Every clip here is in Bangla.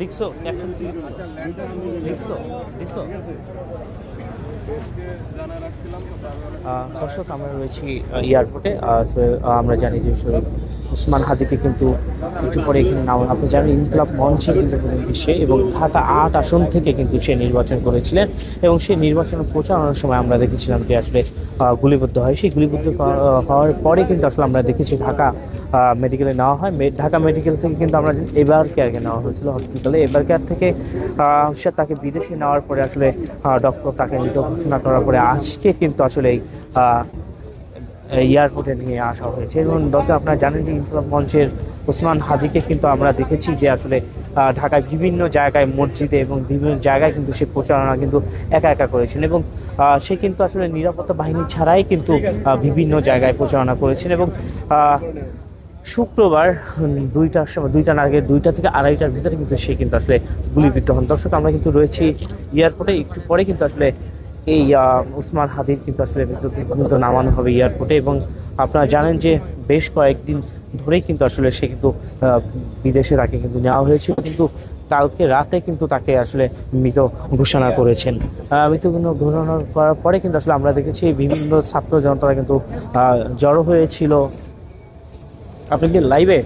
লিখছো? ক্যাপশন কি লিখছো? লিখছো? দিছো দর্শক, আমরা রয়েছি এয়ারপোর্টে আমরা জানি যে ওসমান হাদিকে কিন্তু একটু পরে এখানে নাম আপনি জানেন, ইনকলাব মঞ্চে কিন্তু সে এবং ঢাকা আট আসন থেকে কিন্তু সে নির্বাচন করেছিলেন এবং সেই নির্বাচন প্রচারণার সময় আমরা দেখেছিলাম যে আসলে গুলিবদ্ধ হয়। সেই গুলিবদ্ধ হওয়ার পরে কিন্তু আসলে আমরা দেখেছি ঢাকা মেডিকেলে নেওয়া হয়। ঢাকা মেডিকেল থেকে কিন্তু আমরা এবার কেয়ারকে নেওয়া হয়েছিল হসপিটালে এবার কেয়ার থেকে সে তাকে বিদেশে নেওয়ার পরে আসলে ডক্টর তাকে মৃত ঘোষণা করার পরে আজকে কিন্তু আসলে এই এয়ারপোর্টে নিয়ে আসা হয়েছে। এবং দশে আপনারা জানেন যে ইনকলাব মঞ্চের ওসমান হাদিকে কিন্তু আমরা দেখেছি যে আসলে ঢাকায় বিভিন্ন জায়গায় মসজিদে এবং বিভিন্ন জায়গায় কিন্তু সে প্রচারণা কিন্তু একা একা করেছেন এবং সে কিন্তু আসলে নিরাপত্তা বাহিনী ছাড়াই কিন্তু বিভিন্ন জায়গায় প্রচারণা করেছেন এবং শুক্রবার দুইটার সময়, দুইটা আগে দুইটা থেকে আড়াইটার ভিতরে কিন্তু সে কিন্তু আসলে গুলিবিদ্ধ হন। দর্শক, আমরা কিন্তু রয়েছি এয়ারপোর্টে, একটু পরে কিন্তু আসলে এই উসমান হাদির কিন্তু আসলে কিন্তু নামানো হবে এয়ারপোর্টে এবং আপনারা জানেন যে বেশ কয়েকদিন ধরেই কিন্তু আসলে সে কিন্তু বিদেশে তাকে কিন্তু নেওয়া হয়েছিল। কিন্তু কালকে রাতে কিন্তু তাকে আসলে মৃত ঘোষণা করেছেন। মৃত ঘোষণা করার পরে কিন্তু আসলে আমরা দেখেছি বিভিন্ন ছাত্র জনতারা কিন্তু জড়ো হয়েছিল। আপনি কি লাইভে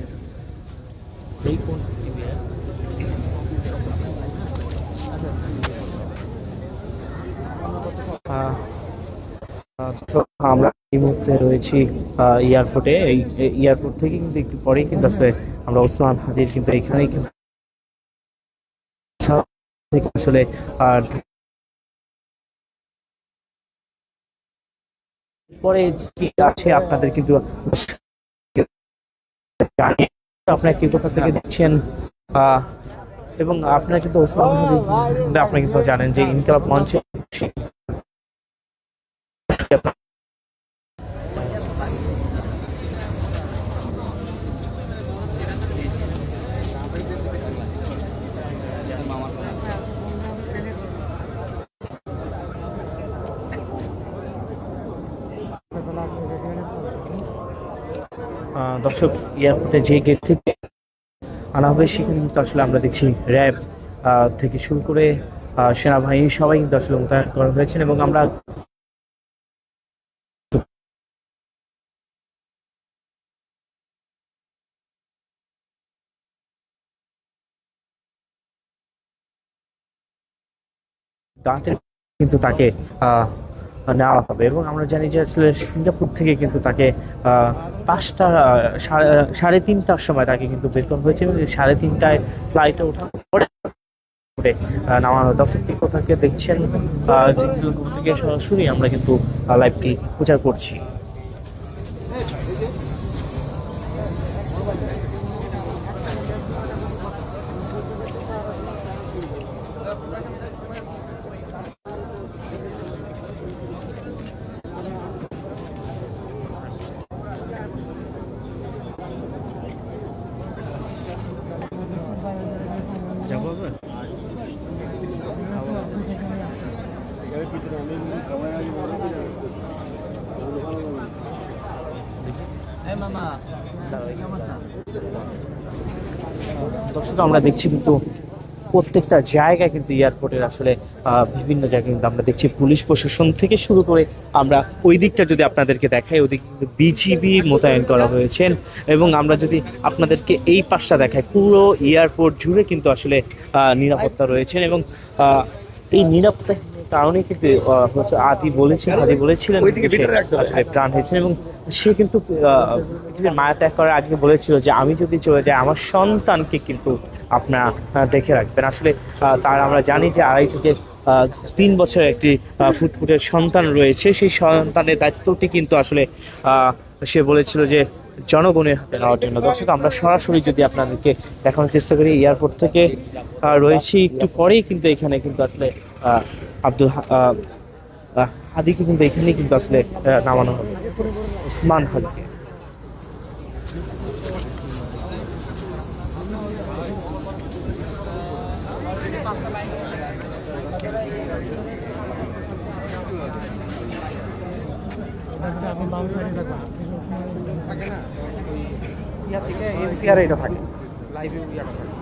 আমরা এই মুহূর্তে রয়েছি এয়ারপোর্টে এই এয়ারপোর্ট থেকে কিন্তু একটু পরেই কিন্তু আসলে আমরা ওসমান হাদির কিন্তু এখানেই কিন্তু আসলে, আর পরে কি আছে আপনাদের কিন্তু জানি। আপনারা কি কোথা থেকে দেখছেন? এবং আপনারা কিন্তু ওসমান আপনারা কিন্তু জানেন যে ইনকালাব মঞ্চে দর্শক এয়ারপোর্টে যে গেট থেকে আনা হবে, সেখানে কিন্তু আসলে আমরা দেখছি র্যাব থেকে শুরু করে সেনাবাহিনী সবাই কিন্তু আসলে মোতায়েন করা হয়েছেন এবং আমরা কিন্তু তাকে নেওয়া হবে। এবং আমরা জানি যে আসলে সিঙ্গাপুর থেকে কিন্তু তাকে পাঁচটা সাড়ে- তিনটার সময় তাকে কিন্তু করা হয়েছে সাড়ে তিনটায় ফ্লাইটে ওঠার পরে আহ, নামানো দর্শকটি কোথাকে দেখছেন? সরাসরি আমরা কিন্তু লাইভটি প্রচার করছি। দর্শক, আমরা দেখছি কিন্তু প্রত্যেকটা জায়গায় কিন্তু এয়ারপোর্টের আসলে বিভিন্ন জায়গায় কিন্তু আমরা দেখছি পুলিশ প্রশাসন থেকে শুরু করে আমরা ওই দিকটা যদি আপনাদেরকে দেখাই, ওদিকে কিন্তু বিজিবি মোতায়েন করা হয়েছেন এবং আমরা যদি আপনাদেরকে এই পাশটা দেখাই, পুরো এয়ারপোর্ট জুড়ে কিন্তু আসলে নিরাপত্তা রয়েছেন এবং এই নিরাপত্তা কারণে কিন্তু হচ্ছে আদি বলেছিলেন আদি বলেছিলেন প্রাণ হয়েছেন এবং সে কিন্তু মায়া ত্যাগ করার আগে বলেছিল যে আমি যদি চলে যাই আমার সন্তানকে কিন্তু আপনারা দেখে রাখবেন। আসলে তার আমরা জানি যে আড়াই থেকে তিন বছরের একটি ফুটফুটের সন্তান রয়েছে। সেই সন্তানের দায়িত্বটি কিন্তু আসলে আহ, সে বলেছিল যে জনগণের হাতে নেওয়ার জন্য। দর্শক আমরা সরাসরি যদি আপনাদেরকে দেখানোর চেষ্টা করি এয়ারপোর্ট থেকে রয়েছি। একটু পরেই কিন্তু এখানে কিন্তু আসলে আব্দুল হাদিকে কিন্তু এখানেই কিন্তু আসলে নামানো হবে। ওসমান হাদিকে। ইয়া থেকে লাইভে ইয়াটা থাকে।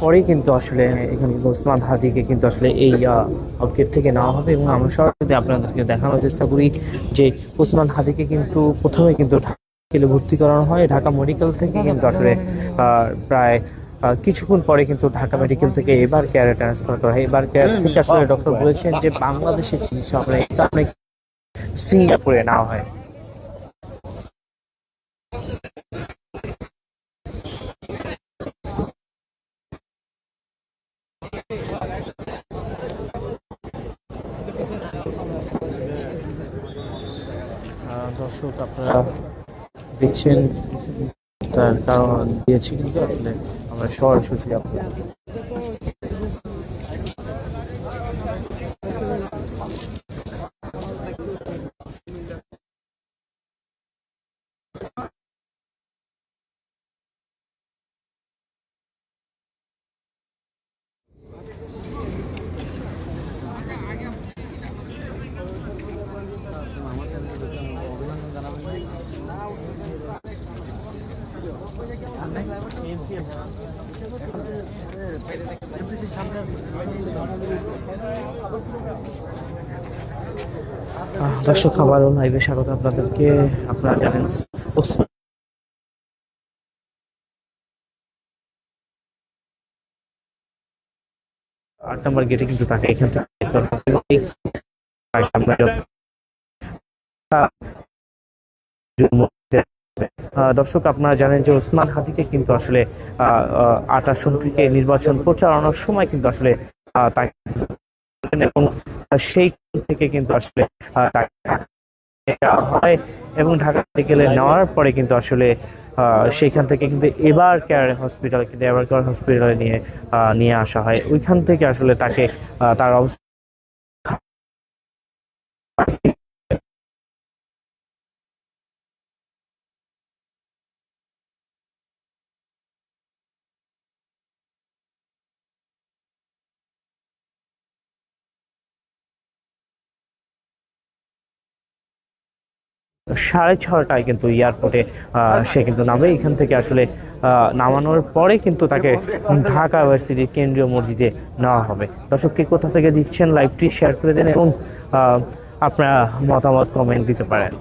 পরেই কিন্তু আসলে এখানে ওসমান হাদিকে কিন্তু আসলে এই গেট থেকে নেওয়া হবে এবং আমরা সরাসরি আপনাদেরকে দেখানোর চেষ্টা করি যে ওসমান হাদিকে কিন্তু প্রথমে কিন্তু ঢাকা ভর্তি করানো হয়। ঢাকা মেডিকেল থেকে কিন্তু আসলে প্রায় কিছুক্ষণ পরে কিন্তু ঢাকা মেডিকেল থেকে এবার কেয়ারে ট্রান্সফার করা হয়। এবার কেয়ার থেকে আসলে ডক্টর বলেছেন যে বাংলাদেশের চিকিৎসা না, এই কারণে সিঙ্গাপুরে নেওয়া হয়। দর্শক আপনারা দেখছেন তার কারণ দিয়েছি কিন্তু আসলে আমরা সরাসরি আপনার দর্শক আবারও লাইভে স্বাগত আপনাদেরকে। আপনারা জানেন আট নম্বর গেটে কিন্তু তাকে এখান থেকে দর্শক আপনারা জানেন যে ওসমান হাদিকে কিন্তু আসলে আহ, আহ, আট থেকে নির্বাচন প্রচারণার সময় কিন্তু আসলে তাকে এবং সেই থেকে কিন্তু আসলে হয় এবং ঢাকা মেডিকেলে নেওয়ার পরে কিন্তু আসলে সেইখান থেকে কিন্তু এবার কেয়ার হসপিটাল কিন্তু এবার কেয়ার হসপিটালে নিয়ে নিয়ে আসা হয়। ওইখান থেকে আসলে তাকে তার অবস্থা সাড়ে ছটায় কিন্তু এয়ারপোর্টে সে কিন্তু নামে। এখান থেকে আসলে নামানোর পরে কিন্তু তাকে ঢাকা ইউনিভার্সিটির কেন্দ্রীয় মসজিদে নেওয়া হবে। দর্শককে কোথা থেকে দিচ্ছেন লাইভটি শেয়ার করে দেন এবং আপনারা মতামত কমেন্ট দিতে পারেন।